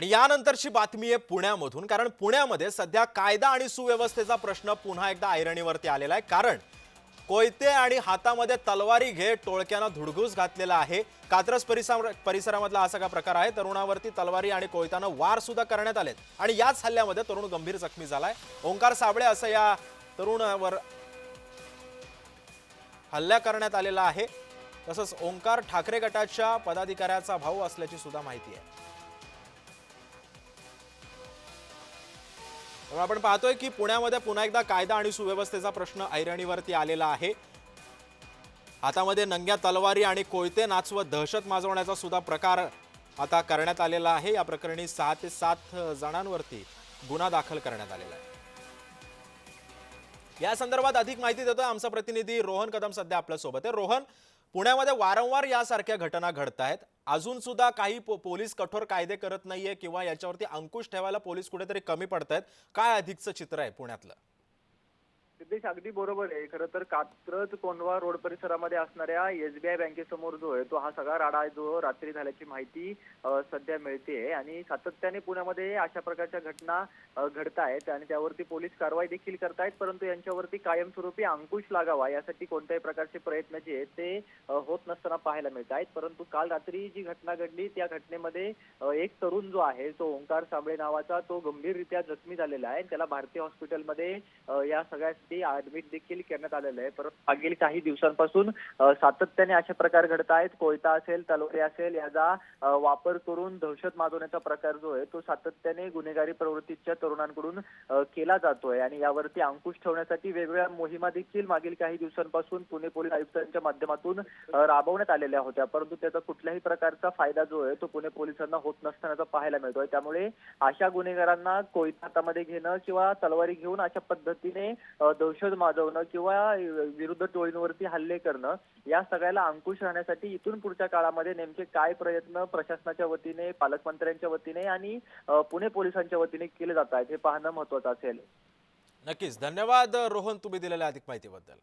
आणि यानंतरची बातमी आहे पुण्यामधून. कारण पुण्यामध्ये सध्या कायदा आणि सुव्यवस्थेचा प्रश्न पुन्हा एकदा ऐरणीवरती आलेला आहे. कारण कोयते आणि हातामध्ये तलवारी घे टोळक्यानं धुडगूस घातलेला आहे. कात्रज परिसर परिसरामधला असा का प्रकार आहे. तरुणावरती तलवारी आणि कोयत्यानं वार सुद्धा करण्यात आलेत. आणि याच हल्ल्यामध्ये तरुण गंभीर जखमी झालाय. ओंकार साबळे असं या तरुणावर हल्ला करण्यात आलेला आहे. तसंच ओंकार ठाकरे गटाच्या पदाधिकाऱ्याचा भाऊ असल्याची सुद्धा माहिती आहे. त्यामुळे आपण पाहतोय की पुण्यामध्ये पुन्हा एकदा कायदा आणि सुव्यवस्थेचा प्रश्न ऐरणीवरती आलेला आहे. हातामध्ये नंग्या तलवारी आणि कोयते नाचवत दहशत माजवण्याचा सुद्धा प्रकार आता करण्यात आलेला आहे. या प्रकरणी सहा ते सात जणांवरती गुन्हा दाखल करण्यात आलेला आहे. या संदर्भात अधिक माहिती देतोय आमचा प्रतिनिधी रोहन कदम सध्या आपल्यासोबत आहे. रोहन पुण्यामध्ये वारंवार यासारख्या घटना घडत आहेत. अजून सुद्धा काही पो- पोलीस कठोर कायदे करत नाहीये किंवा याच्यावरती अंकुश ठेवायला पोलीस कुठेतरी कमी पडत आहेत काय अधिकचं चित्र आहे पुण्यातलं? सिद्धेश अगदी बरोबर आहे. खरं तर कात्रज कोंढवा रोड परिसरामध्ये असणाऱ्या एसबीआय बँकेसमोर जो आहे तो हा सगळा राडा आहे जो रात्री झाल्याची माहिती सध्या मिळते आणि सातत्याने पुण्यामध्ये अशा प्रकारच्या घटना घडत घडतायत आणि त्यावरती पोलीस कारवाई देखील करतायत. परंतु यांच्यावरती कायमस्वरूपी अंकुश लागावा यासाठी कोणत्याही प्रकारचे प्रयत्न जे आहेत ते होत नसताना पाहायला मिळत आहेत परंतु काल रात्री जी घटना घडली त्या घटनेमध्ये एक तरुण जो आहे तो ओंकार साबळे नावाचा तो गंभीररित्या जखमी झालेला आहे. त्याला भारतीय हॉस्पिटलमध्ये या सगळ्या सगळ्यासाठी ऍडमिट देखील करण्यात आलेलं आहे. परंतु मागील काही दिवसांपासून सातत्याने अशा प्रकार घडत आहेत. कोयता असेल तलवारी असेल याचा वापर करून दहशत माजवण्याचा प्रकार जो आहे तो सातत्याने गुन्हेगारी प्रवृत्तीच्या तरुणांकडून केला जातोय. आणि यावरती अंकुश ठेवण्यासाठी वेगवेगळ्या मोहिमा देखील मागील काही दिवसांपासून पुणे पोलीस आयुक्तांच्या माध्यमातून राबवण्यात आलेल्या होत्या. परंतु त्याचा कुठल्याही प्रकारचा फायदा जो आहे तो पुणे पोलिसांना होत नसतानाचा पाहायला मिळतोय. त्यामुळे अशा गुन्हेगारांना कोयता हातामध्ये घेणं किंवा तलवारी घेऊन अशा पद्धतीने दहशत माजवणं किंवा विरुद्ध टोळींवरती हल्ले करणं या सगळ्याला अंकुश राहण्यासाठी इथून पुढच्या काळामध्ये नेमके काय प्रयत्न प्रशासनाच्या वतीने पालकमंत्र्यांच्या वतीने आणि पुणे पोलिसांच्या वतीने केले जात आहेत हे पाहणं महत्वाचं असेल. नक्कीच. धन्यवाद रोहन तुम्ही दिलेल्या अधिक माहितीबद्दल.